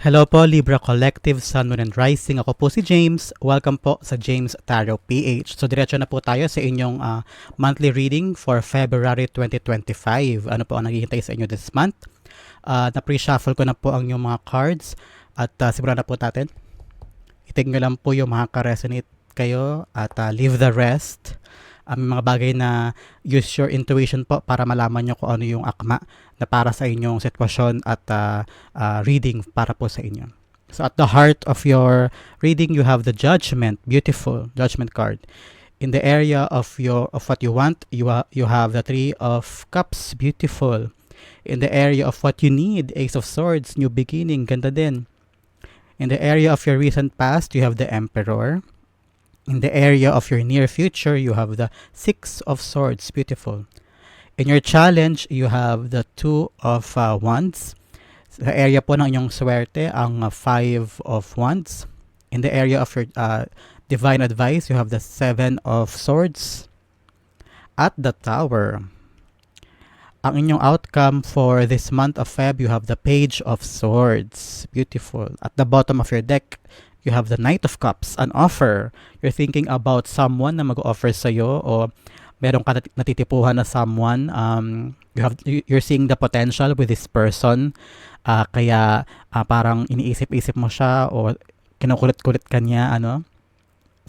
Hello po, Libra Collective, Sun, Moon, and Rising. Ako po si James. Welcome po sa James Tarot PH. So, diretso na po tayo sa inyong uh, monthly reading for February 2025. Ano po ang naghihintay sa inyo this month? Uh, Na-pre-shuffle ko na po ang inyong mga cards at uh, simulan na po natin. Itig nyo lang po yung mga ka-resonate kayo at uh, leave the rest um, mga bagay na use your intuition po para malaman nyo kung ano yung akma na para sa inyong sitwasyon at uh, uh, reading para po sa inyo. So at the heart of your reading, you have the judgment, beautiful judgment card. In the area of your of what you want, you ha- you have the three of cups, beautiful. In the area of what you need, ace of swords, new beginning, ganda din. In the area of your recent past, you have the emperor. In the area of your near future, you have the Six of Swords. Beautiful. In your challenge, you have the Two of uh, Wands. Sa area po ng inyong swerte, ang uh, Five of Wands. In the area of your uh, divine advice, you have the Seven of Swords. At the Tower. Ang inyong outcome for this month of Feb, you have the Page of Swords. Beautiful. At the bottom of your deck, you have the Knight of Cups, an offer. You're thinking about someone na mag-offer sa iyo o meron ka natitipuhan na someone. Um, you have you're seeing the potential with this person. Uh, kaya uh, parang iniisip-isip mo siya o kinukulit-kulit ka niya, ano.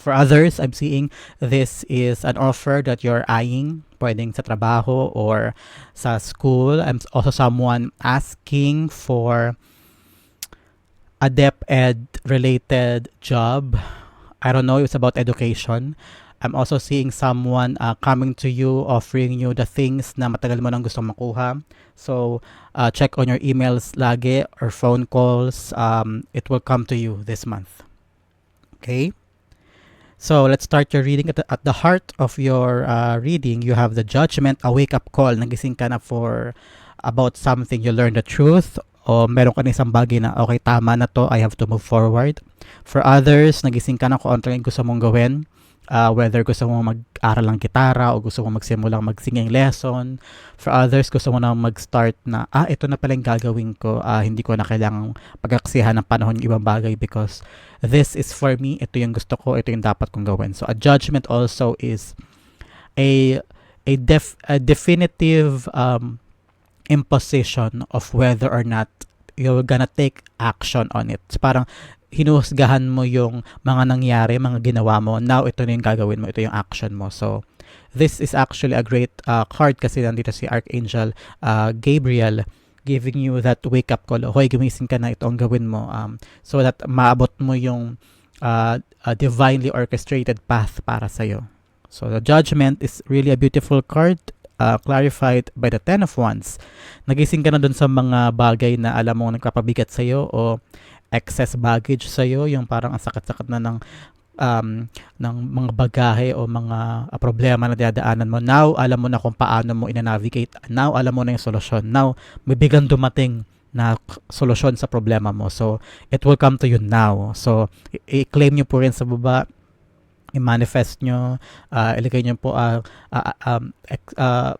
For others, I'm seeing this is an offer that you're eyeing, pwedeng sa trabaho or sa school. I'm also someone asking for a DepEd related job. I don't know, it's about education. I'm also seeing someone uh, coming to you, offering you the things na matagal mo nang gustong makuha. So, uh, check on your emails lagi or phone calls. Um, it will come to you this month. Okay? So, let's start your reading. At the, at the heart of your uh, reading, you have the judgment, a wake-up call. Nagising ka na for about something. You learn the truth o meron ka na isang bagay na okay tama na to I have to move forward. For others nagising ka na kung ano gusto mong gawin uh, whether gusto mo mag-aral ng gitara o gusto mo magsimulang mag-singing lesson. For others gusto mo na mag-start na ah ito na pala yung gagawin ko uh, hindi ko na kailangang pagaksihan ng panahon yung ibang bagay because this is for me ito yung gusto ko ito yung dapat kong gawin. So a judgment also is a a def a definitive um imposition of whether or not you're gonna take action on it. So, parang hinuhusgahan mo yung mga nangyari, mga ginawa mo. Now, ito na yung gagawin mo. Ito yung action mo. So, this is actually a great uh, card kasi nandito si Archangel uh, Gabriel giving you that wake-up call. Hoy, gumising ka na. Ito ang gawin mo. Um, so that maabot mo yung uh, uh, divinely orchestrated path para sa'yo. So, the judgment is really a beautiful card uh, clarified by the Ten of Wands. Nagising ka na dun sa mga bagay na alam mo nagpapabigat sa'yo o excess baggage sa'yo, yung parang ang sakit-sakit na ng um, ng mga bagahe o mga uh, problema na dadaanan mo. Now, alam mo na kung paano mo ina-navigate. Now, alam mo na yung solusyon. Now, may biglang dumating na solusyon sa problema mo. So, it will come to you now. So, i-claim nyo po rin sa baba i-manifest nyo, uh, ilagay nyo po, uh, uh, um, uh,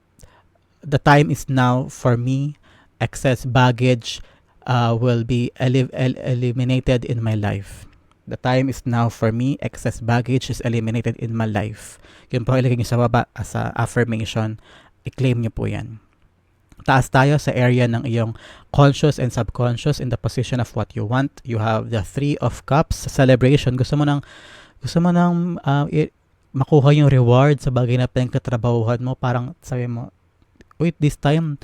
the time is now for me, excess baggage uh, will be el- el- eliminated in my life. The time is now for me, excess baggage is eliminated in my life. Yun po ilagay nyo sa baba as a affirmation, i-claim nyo po yan. Taas tayo sa area ng iyong conscious and subconscious in the position of what you want. You have the Three of Cups celebration. Gusto mo nang gusto mo nang uh, i- makuha yung reward sa bagay na pinagkatrabahuhan mo, parang sabi mo, wait, this time,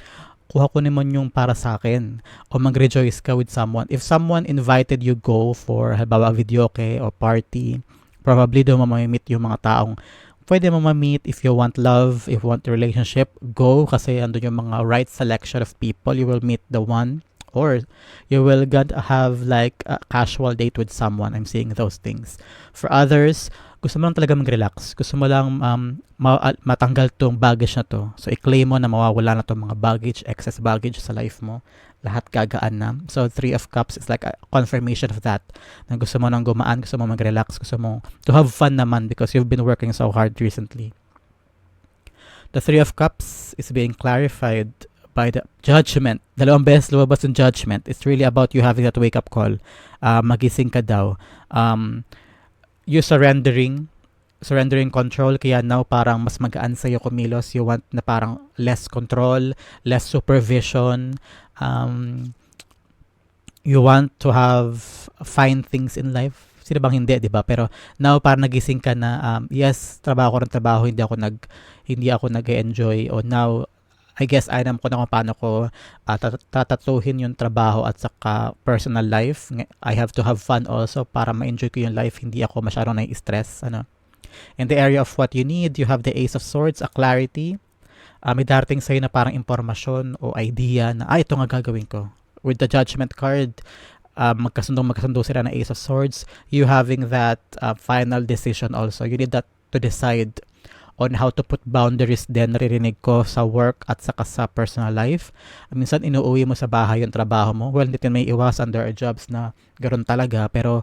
kuha ko naman yung para sa akin. O mag-rejoice ka with someone. If someone invited you go for, halimbawa, video okay o party, probably doon mo mamimit yung mga taong pwede mo ma-meet if you want love, if you want relationship, go kasi andun yung mga right selection of people. You will meet the one or you will get have like a casual date with someone. I'm seeing those things. For others, gusto mo lang talaga mag-relax. Gusto mo lang um, ma- matanggal tong baggage na to. So, i-claim mo na mawawala na tong mga baggage, excess baggage sa life mo. Lahat gagaan na. So, Three of Cups is like a confirmation of that. Na gusto mo nang gumaan, gusto mo mag-relax, gusto mo to have fun naman because you've been working so hard recently. The Three of Cups is being clarified by the judgment. Dalawang beses lumabas yung judgment. It's really about you having that wake-up call. Uh, magising ka daw. Um, you surrendering surrendering control kaya now parang mas magaan sa iyo kumilos you want na parang less control less supervision um, you want to have fine things in life sino bang hindi 'di ba pero now parang nagising ka na um, yes trabaho ko ng trabaho hindi ako nag hindi ako nag-enjoy o now I guess alam ko na kung paano ko uh, tatatuhin yung trabaho at saka personal life. I have to have fun also para ma-enjoy ko yung life. Hindi ako masyadong nai-stress. Ano. In the area of what you need, you have the Ace of Swords, a clarity. Uh, may darating sa'yo na parang impormasyon o idea na, ah, ito nga gagawin ko. With the Judgment card, uh, magkasundo magkasundo sila na Ace of Swords, you having that uh, final decision also. You need that to decide on how to put boundaries din naririnig ko sa work at saka sa personal life. Minsan inuuwi mo sa bahay yung trabaho mo. Well, hindi may iwasan there are jobs na ganoon talaga pero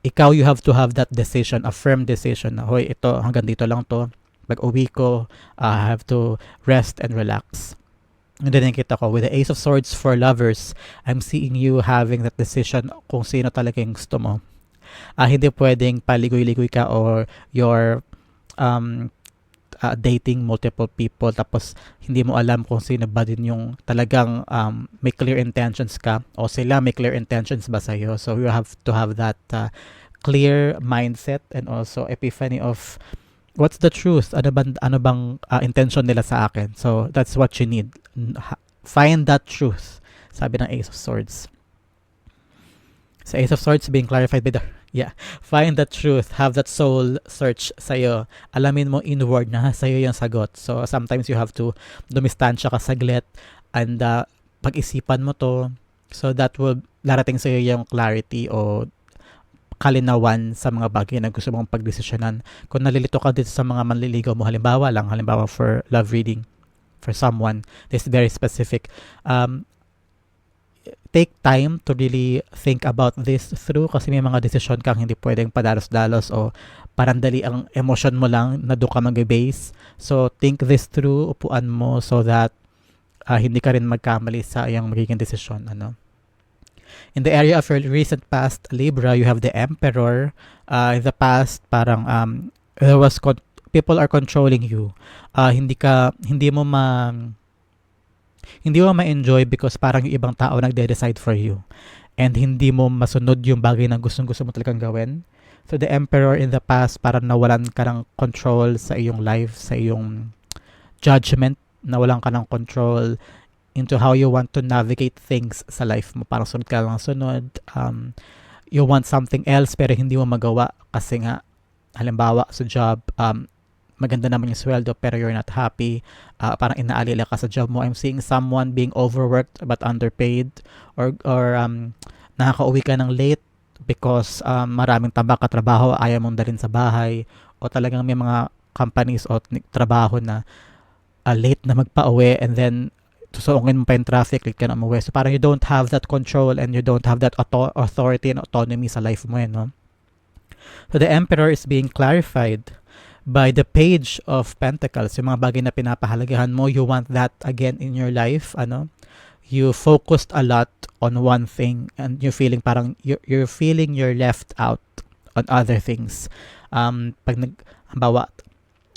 ikaw you have to have that decision, a firm decision na hoy ito hanggang dito lang to. Pag uwi ko, uh, I have to rest and relax. And then nakita ko, with the Ace of Swords for lovers, I'm seeing you having that decision kung sino talaga yung gusto mo. Uh, hindi pwedeng paligoy-ligoy ka or your um, uh, dating multiple people tapos hindi mo alam kung sino ba din yung talagang um, may clear intentions ka o sila may clear intentions ba sa'yo. So you have to have that uh, clear mindset and also epiphany of what's the truth? Ano bang, ano bang uh, intention nila sa akin? So that's what you need. Find that truth. Sabi ng Ace of Swords. So Ace of Swords being clarified by the Yeah. Find the truth. Have that soul search sa'yo. Alamin mo inward na sa'yo yung sagot. So, sometimes you have to dumistansya ka saglit and uh, pag-isipan mo to. So, that will larating sa'yo yung clarity o kalinawan sa mga bagay na gusto mong pagdesisyonan. Kung nalilito ka dito sa mga manliligaw mo, halimbawa lang, halimbawa for love reading, for someone, this is very specific. Um, take time to really think about this through kasi may mga desisyon kang hindi pwedeng padalos-dalos o parang dali ang emotion mo lang na doon ka mag-base. So, think this through, upuan mo so that uh, hindi ka rin magkamali sa iyong magiging desisyon. Ano? In the area of your recent past, Libra, you have the Emperor. Uh, in the past, parang um, there was con- people are controlling you. Uh, hindi ka, hindi mo ma hindi mo ma-enjoy because parang yung ibang tao nagde-decide for you. And hindi mo masunod yung bagay na gustong gusto mo talagang gawin. So the emperor in the past parang nawalan ka ng control sa iyong life, sa iyong judgment, nawalan ka ng control into how you want to navigate things sa life mo. Parang sunod ka lang sunod. Um, you want something else pero hindi mo magawa kasi nga halimbawa sa job um, maganda naman yung sweldo pero you're not happy, uh, parang inaalila ka sa job mo. I'm seeing someone being overworked but underpaid or or um nakakauwi ka ng late because um, maraming tabak ka trabaho, ayaw mong dalhin sa bahay o talagang may mga companies o trabaho na uh, late na magpa-uwi and then susuungin mo pa yung traffic, late ka na umuwi. So parang you don't have that control and you don't have that auto- authority and autonomy sa life mo, eh, no? So the emperor is being clarified by the page of pentacles, yung mga bagay na pinapahalagahan mo, you want that again in your life, ano? You focused a lot on one thing and you're feeling parang you're, you're feeling you're left out on other things. Um, pag nag, halimbawa,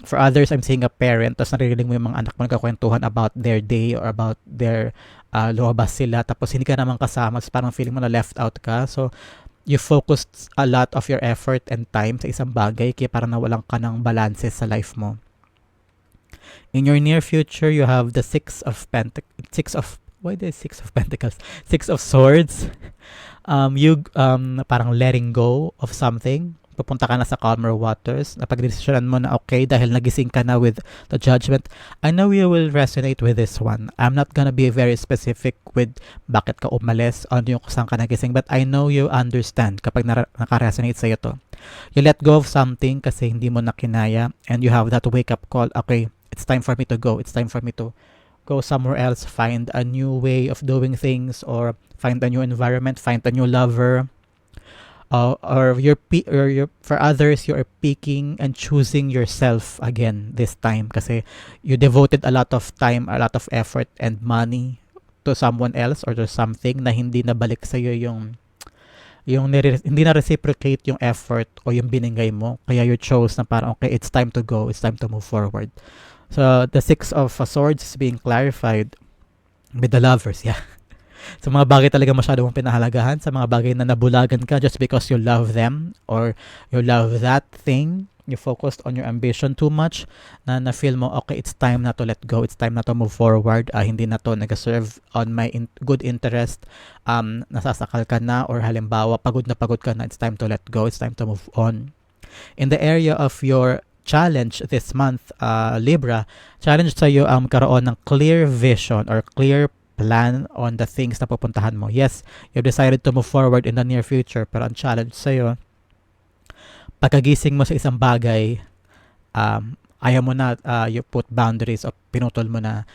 for others, I'm seeing a parent, tapos naririnig mo yung mga anak mo nagkakwentuhan about their day or about their uh, lumabas sila, tapos hindi ka naman kasama, so parang feeling mo na left out ka. So, you focused a lot of your effort and time sa isang bagay kaya parang nawalan ka ng balance sa life mo. In your near future, you have the six of pentac six of why the six of pentacles? Six of swords. Um you um parang letting go of something pupunta ka na sa calmer waters, napagdesisyonan mo na okay dahil nagising ka na with the judgment, I know you will resonate with this one. I'm not gonna be very specific with bakit ka umalis, ano yung kusang ka nagising, but I know you understand kapag na- nakaresonate sa'yo to. You let go of something kasi hindi mo nakinaya and you have that wake-up call, okay, it's time for me to go, it's time for me to go somewhere else, find a new way of doing things or find a new environment, find a new lover, uh, or you're or you're, for others you are picking and choosing yourself again this time. Kasi you devoted a lot of time a lot of effort and money to someone else or to something na hindi nabalik sa iyo yung yung nire- hindi na reciprocate yung effort o yung binigay mo. Kaya you chose na parang okay it's time to go it's time to move forward. So the six of swords is being clarified with the lovers yeah sa mga bagay talaga masyado mong pinahalagahan, sa mga bagay na nabulagan ka just because you love them or you love that thing, you focused on your ambition too much, na na-feel mo, okay, it's time na to let go, it's time na to move forward, ah, hindi na to nag-serve on my in- good interest, um, nasasakal ka na, or halimbawa, pagod na pagod ka na, it's time to let go, it's time to move on. In the area of your challenge this month, uh, Libra, challenge sa'yo ang karoon ng clear vision or clear plan on the things na pupuntahan mo. Yes, you've decided to move forward in the near future, pero ang challenge sa'yo, pagkagising mo sa isang bagay, um, ayaw mo na, uh, you put boundaries o pinutol mo na,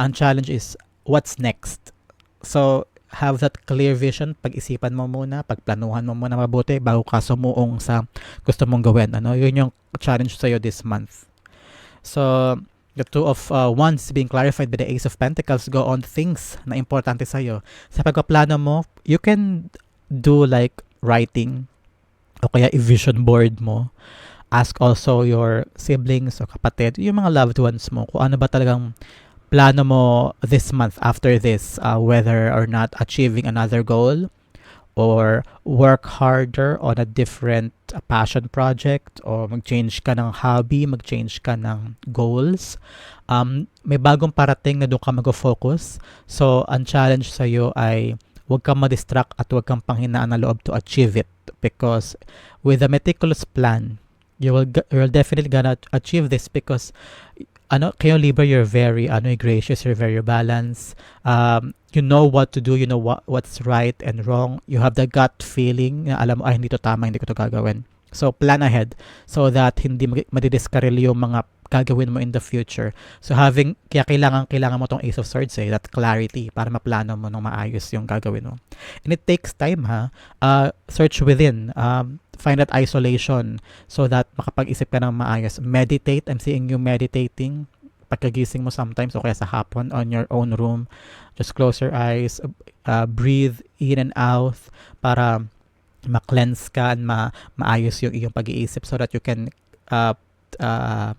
ang challenge is, what's next? So, have that clear vision, pag-isipan mo muna, pagplanuhan mo muna mabuti bago ka sumuong sa gusto mong gawin. Ano? Yun yung challenge sa'yo this month. So, the two of uh, wands being clarified by the ace of pentacles go on things na importante sa'yo. Sa pagpaplano mo, you can do like writing o kaya i-vision board mo. Ask also your siblings o kapatid, yung mga loved ones mo, kung ano ba talagang plano mo this month after this, uh, whether or not achieving another goal or work harder on a different uh, passion project or mag-change ka ng hobby, mag-change ka ng goals. Um, may bagong parating na doon ka mag-focus. So, ang challenge sa iyo ay huwag kang ma-distract at huwag kang panghinaan na loob to achieve it because with a meticulous plan, you will, you're definitely gonna achieve this because ano, kayo Libra, you're very ano, gracious, you're very balanced. Um, you know what to do, you know what what's right and wrong. You have the gut feeling na alam mo, ay, hindi to tama, hindi ko to gagawin. So, plan ahead so that hindi madidiskaril yung mga gagawin mo in the future. So, having, kaya kailangan, kailangan mo tong Ace of Swords eh, that clarity para maplano mo nung maayos yung gagawin mo. And it takes time ha. Uh, search within. Um, find that isolation so that makapag-isip ka ng maayos. Meditate. I'm seeing you meditating pagkagising mo sometimes o kaya sa hapon on your own room. Just close your eyes, uh, breathe in and out para ma-cleanse ka and ma maayos yung iyong pag-iisip so that you can uh, uh,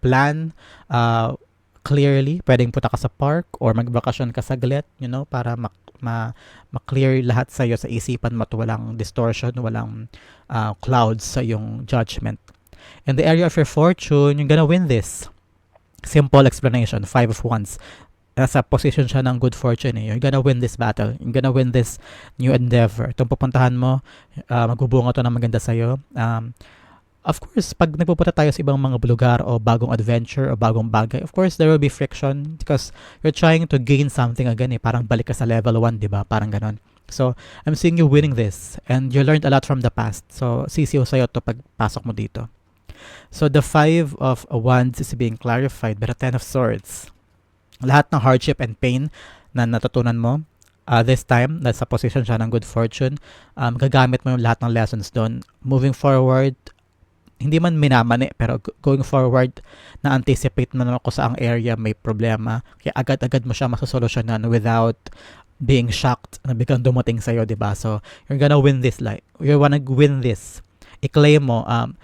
plan uh, clearly. Pwedeng punta ka sa park or magbakasyon ka saglit, you know, para ma ma ma-clear lahat sa iyo sa isipan mo walang distortion, walang uh, clouds sa iyong judgment. In the area of your fortune, you're gonna win this. Simple explanation, five of wands. Nasa position siya ng good fortune eh. You're gonna win this battle. You're gonna win this new endeavor. Itong pupuntahan mo, uh, magbubunga to ng maganda sa'yo. Um, of course, pag nagpupunta tayo sa ibang mga lugar o bagong adventure o bagong bagay, of course, there will be friction because you're trying to gain something again eh. Parang balik ka sa level 1, di ba? Parang ganon. So, I'm seeing you winning this and you learned a lot from the past. So, sisiyo sa'yo to pagpasok mo dito. So, the five of wands is being clarified by the ten of swords. Lahat ng hardship and pain na natutunan mo, uh, this time, nasa position siya ng good fortune, um, gagamit mo yung lahat ng lessons doon. Moving forward, hindi man minamani pero going forward na anticipate mo naman kung saang area may problema kaya agad-agad mo siya masosolusyonan without being shocked na biglang dumating sa'yo, di ba? So, you're gonna win this like, you wanna win this. I-claim mo, um,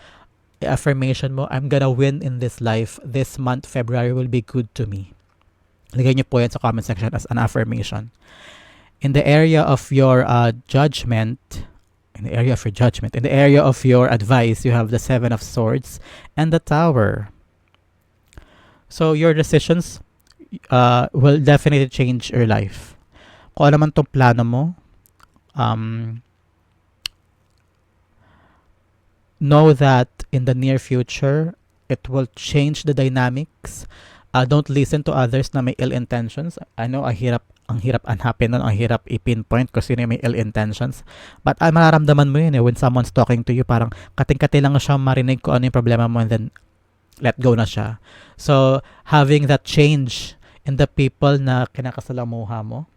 affirmation mo, I'm gonna win in this life. This month, February will be good to me. Lagay niyo po yan sa comment section as an affirmation. In the area of your uh, judgment, in the area of your judgment, in the area of your advice, you have the Seven of Swords and the Tower. So your decisions uh, will definitely change your life. Kung ano man tong plano mo, um, know that in the near future, it will change the dynamics. Uh, don't listen to others na may ill intentions. Know, ang hirap ang hirap unhappy nun, ang hirap i-pinpoint kung sino may ill intentions. But uh, mararamdaman mo yun eh, when someone's talking to you, parang kating-kati lang siya marinig ko ano yung problema mo and then let go na siya. So, having that change in the people na kinakasalamuha mo,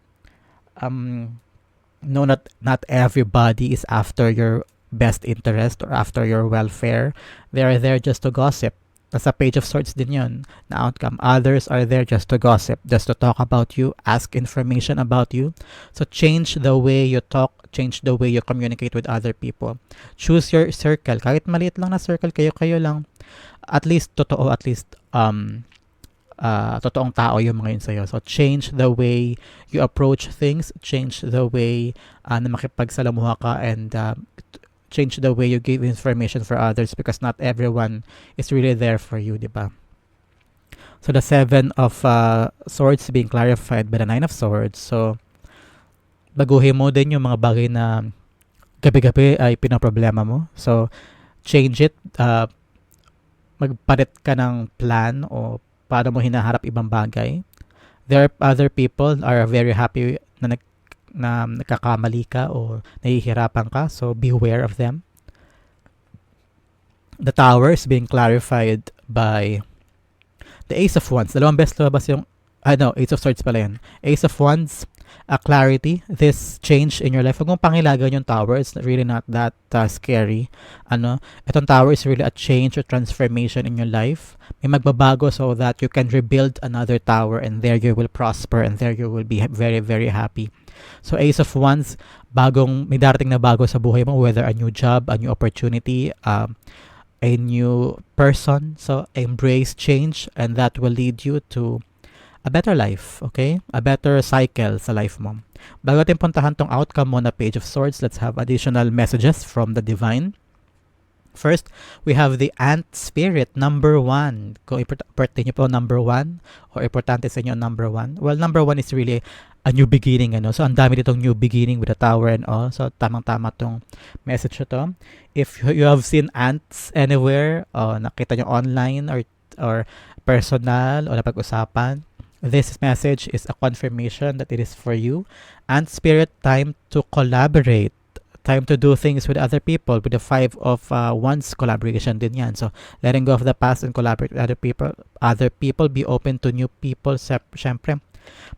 um, know that not everybody is after your best interest or after your welfare. They are there just to gossip. Nasa page of swords din yun na outcome. Others are there just to gossip, just to talk about you, ask information about you. So change the way you talk, change the way you communicate with other people. Choose your circle. Kahit maliit lang na circle, kayo-kayo lang. At least, totoo, at least, um, uh, totoong tao yung mga yun sa'yo. So, change the way you approach things, change the way uh, na makipagsalamuha ka, and uh, change the way you give information for others because not everyone is really there for you, di ba? So the seven of uh, swords being clarified by the nine of swords. So baguhin mo din yung mga bagay na gabi-gabi ay pinaproblema mo. So change it. Uh, magpalit ka ng plan o paano mo hinaharap ibang bagay. There are other people are very happy na nag na nagkakamali ka o nahihirapan ka. So, beware of them. The tower is being clarified by the Ace of Wands. Dalawang best lumabas yung, ah no, Ace of Swords pala yun. Ace of Wands, a clarity, this change in your life. Huwag mong pangilagan yung tower. It's really not that uh, scary. Ano, itong tower is really a change or transformation in your life. May magbabago so that you can rebuild another tower and there you will prosper and there you will be very, very happy. So Ace of Wands, bagong, may darating na bago sa buhay mo, whether a new job, a new opportunity, um, a new person. So embrace change and that will lead you to a better life, okay? A better cycle sa life mo. Bago natin puntahan tong outcome mo na Page of Swords, let's have additional messages from the Divine. First, we have the ant spirit, number one. Kung importante nyo po number one, or importante sa inyo number one. Well, number one is really a new beginning ano so ang dami ditong new beginning with the tower and all so tamang-tama tong message to if you have seen ants anywhere o nakita nyo online or or personal o napag-usapan this message is a confirmation that it is for you and spirit time to collaborate time to do things with other people with the five of uh, one's collaboration din yan so letting go of the past and collaborate with other people other people be open to new people syempre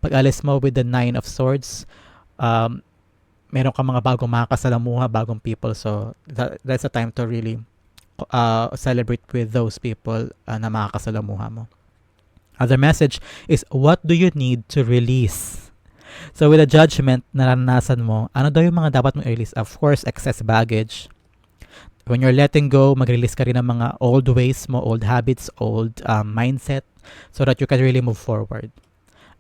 pag alis mo with the Nine of Swords, um, meron ka mga bagong makakasalamuha, bagong people. So, that, that's a time to really uh, celebrate with those people uh, na makakasalamuha mo. Other message is, what do you need to release? So, with the judgment na naranasan mo, ano daw yung mga dapat mo i-release? Of course, excess baggage. When you're letting go, mag-release ka rin ng mga old ways mo, old habits, old um, mindset, so that you can really move forward.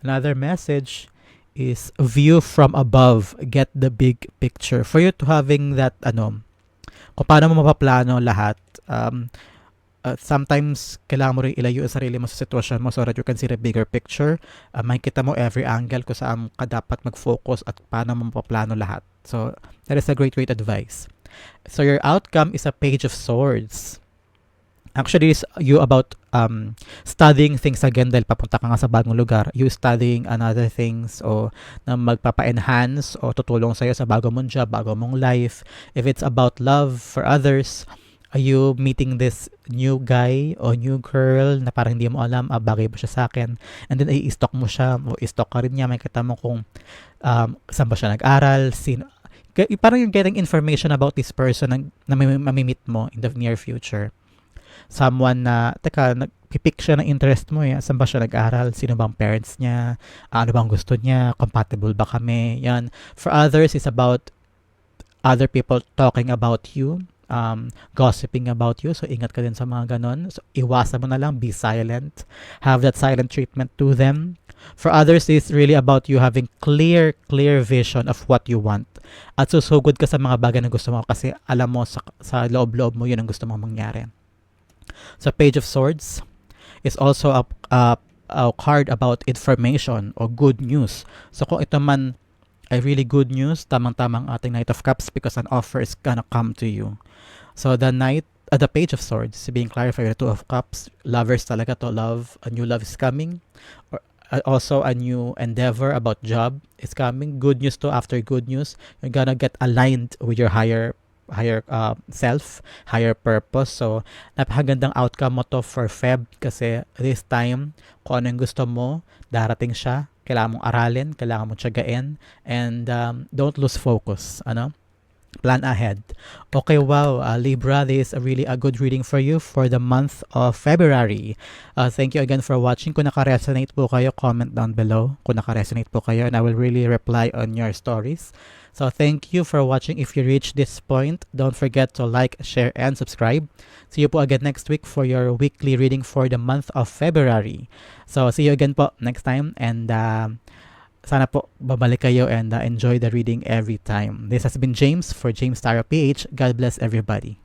Another message is view from above, get the big picture. For you to having that, ano, kung paano mo mapaplano lahat, um, uh, sometimes kailangan mo rin ilayo ang sarili mo sa sitwasyon mo so that you can see the bigger picture. Uh, makikita mo every angle kung saan ka dapat mag-focus at paano mo mapaplano lahat. So, that is a great, great advice. So, your outcome is a page of swords. Actually, is you about um, studying things again dahil papunta ka nga sa bagong lugar. You studying another things o na magpapa-enhance o tutulong sa'yo sa bago mong job, bago mong life. If it's about love for others, are you meeting this new guy o new girl na parang hindi mo alam, ah, bagay ba siya sa akin? And then, i-stalk mo siya o i-stalk ka rin niya. May kita mo kung um, saan ba siya nag-aral, sino, parang yung getting information about this person na, na mamimit mo in the near future someone na, teka, nagpipick siya ng interest mo eh. Saan ba siya nag-aral? Sino bang parents niya? Ano bang gusto niya? Compatible ba kami? Yan. For others, it's about other people talking about you, um, gossiping about you. So, ingat ka din sa mga ganon. So, iwasan mo na lang. Be silent. Have that silent treatment to them. For others, it's really about you having clear, clear vision of what you want. At susugod ka sa mga bagay na gusto mo kasi alam mo sa, sa loob-loob mo yun ang gusto mong mangyari. So Page of Swords is also a, a, a card about information or good news. So kung ito man ay really good news, tamang-tamang ating Knight of Cups because an offer is gonna come to you. So the Knight, uh, the Page of Swords being clarified, the Two of Cups, lovers talaga to love, a new love is coming. Or uh, also a new endeavor about job is coming. Good news to after good news, you're gonna get aligned with your higher higher uh, self, higher purpose. So, napakagandang outcome mo to for Feb kasi this time, kung ano yung gusto mo, darating siya. Kailangan mong aralin, kailangan mong tiyagain, and um, don't lose focus. Ano? Plan ahead. Okay, wow, uh, Libra, this is a really a good reading for you for the month of February. Uh, thank you again for watching. Kung naka-resonate po kayo, comment down below kung naka-resonate po kayo and I will really reply on your stories. So thank you for watching. If you reach this point, don't forget to like, share, and subscribe. See you po again next week for your weekly reading for the month of February. So see you again po next time and uh, sana po babalik kayo and uh, enjoy the reading every time. This has been James for James Tarot PH. God bless everybody.